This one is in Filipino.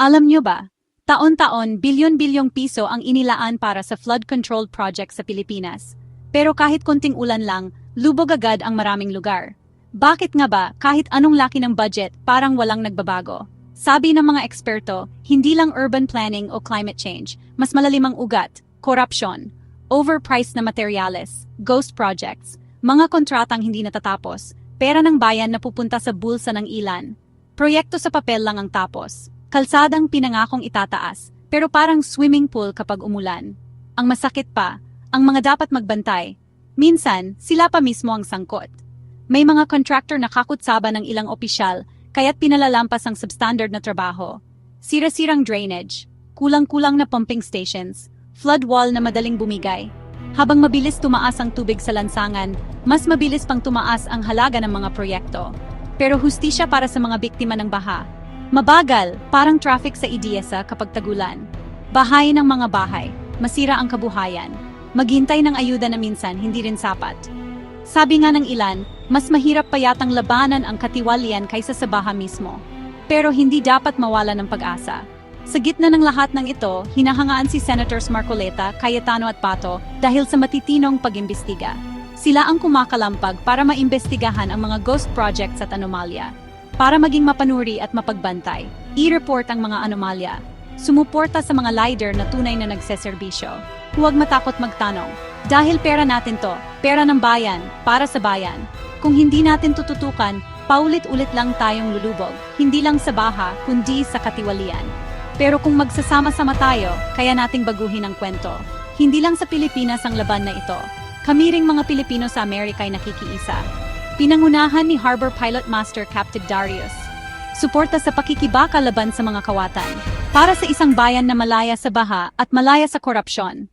Alam nyo ba, taon-taon bilyon-bilyong piso ang inilaan para sa flood control project sa Pilipinas. Pero kahit konting ulan lang, lubog agad ang maraming lugar. Bakit nga ba kahit anong laki ng budget parang walang nagbabago? Sabi ng mga eksperto, hindi lang urban planning o climate change, mas malalim ang ugat, korupsyon, overpriced na materyales, ghost projects, mga kontratang hindi natatapos, pera ng bayan na pupunta sa bulsa ng ilan. Proyekto sa papel lang ang tapos. Kalsadang pinangakong itataas, pero parang swimming pool kapag umulan. Ang masakit pa, ang mga dapat magbantay, minsan sila pa mismo ang sangkot. May mga contractor na kakutsaba ng ilang opisyal, kaya't pinalalampas ang substandard na trabaho. Sira-sirang drainage, kulang-kulang na pumping stations, flood wall na madaling bumigay. Habang mabilis tumaas ang tubig sa lansangan, mas mabilis pang tumaas ang halaga ng mga proyekto. Pero hustisya para sa mga biktima ng baha. Mabagal, parang traffic sa EDSA kapag tagulan. Bahay ng mga bahay, masira ang kabuhayan. Maghintay ng ayuda na minsan hindi rin sapat. Sabi nga ng ilan, mas mahirap pa yatang labanan ang katiwalian kaysa sa baha mismo. Pero hindi dapat mawala ng pag-asa. Sa gitna ng lahat ng ito, hinahangaan si Senators Marcoleta, Cayetano at Pato dahil sa matitinong pag-imbestiga. Sila ang kumakalampag para maimbestigahan ang mga ghost projects at anomalya. Para maging mapanuri at mapagbantay, i-report ang mga anomalya. Sumuporta sa mga lider na tunay na nagseserbisyo. Huwag matakot magtanong. Dahil pera natin to, pera ng bayan, para sa bayan. Kung hindi natin tututukan, paulit-ulit lang tayong lulubog, hindi lang sa baha, kundi sa katiwalian. Pero kung magsasama-sama tayo, kaya nating baguhin ang kwento. Hindi lang sa Pilipinas ang laban na ito. Kami ring mga Pilipino sa Amerika ay nakikiisa. Pinangunahan ni Harbor Pilot Master Captain Darius. Suporta sa pakikibaka laban sa mga kawatan. Para sa isang bayan na malaya sa baha at malaya sa korupsyon.